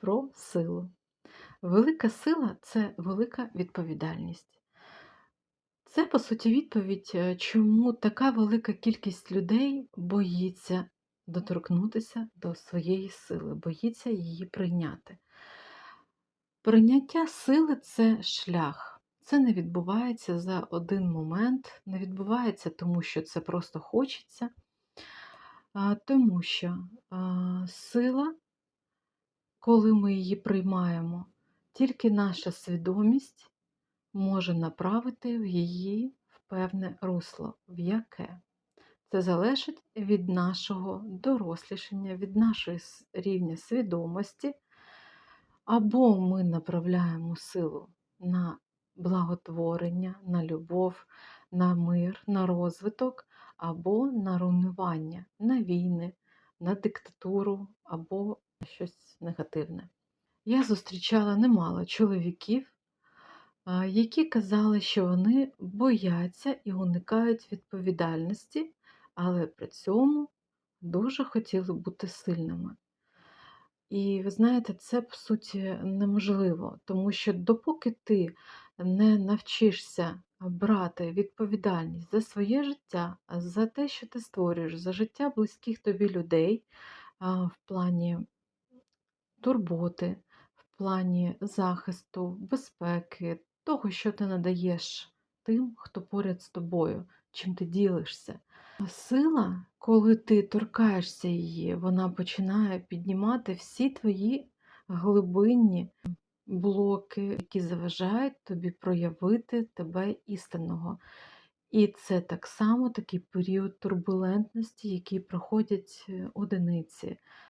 про силу. Велика сила це велика відповідальність. Це, по суті, відповідь, е, чому така велика кількість людей боїться доторкнутися до своєї сили, боїться її прийняти. Прийняття сили це шлях. Це не відбувається за один момент, не відбувається тому, що це просто хочеться, тому що сила, коли ми її приймаємо, тільки наша свідомість може направити в її в певне русло. В яке? Це залежить від нашого дорослішання, від нашого рівня свідомості, або ми направляємо силу на благотворення, на любов, на мир, на розвиток, або на руйнування, на війни, на диктатуру або щось негативне. Я зустрічала немало чоловіків, які казали, що вони бояться і уникають відповідальності, але при цьому дуже хотіли бути сильними. І ви знаєте, це по суті неможливо, тому що допоки ти не навчишся брати відповідальність за своє життя, за те, що ти створюєш, за життя близьких тобі людей в плані турботи, в плані захисту, безпеки, того, що ти надаєш тим, хто поряд з тобою, чим ти ділишся. А Сила, коли ти торкаєшся її, вона починає піднімати всі твої глибинні блоки, які заважають тобі проявити тебе істинного. І це так само такий період турбулентності, який проходять е, одиниці.